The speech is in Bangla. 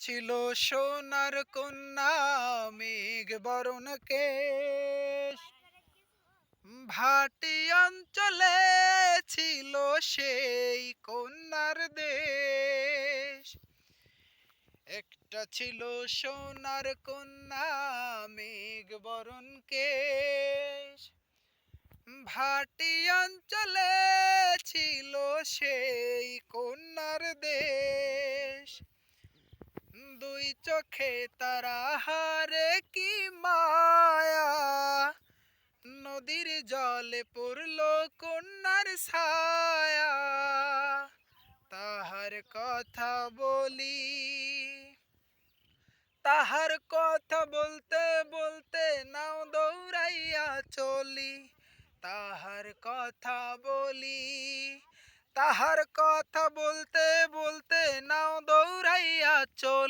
ছিল সোনার কন্যা মেঘ বরণ কেশ। ভাটি অঞ্চলে ছিল সেই কন্যার দেশ। একটা ছিল সোনার কন্যা মেঘ বরণ কেশ। ভাটি অঞ্চলে ছিল সেই কন্যার দেশ। দুই চোখে তারা হারে কি মায়া? নদীর জলে পড়ল কন্যার ছায়া। তাহার কথা বলি, তাহার কথা বলতে বলতে নাও দৌড়াইয়া চলি। তাহার কথা বলি, তাহার কথা বলতে বলতে নাও দৌড়াইয়া চলি।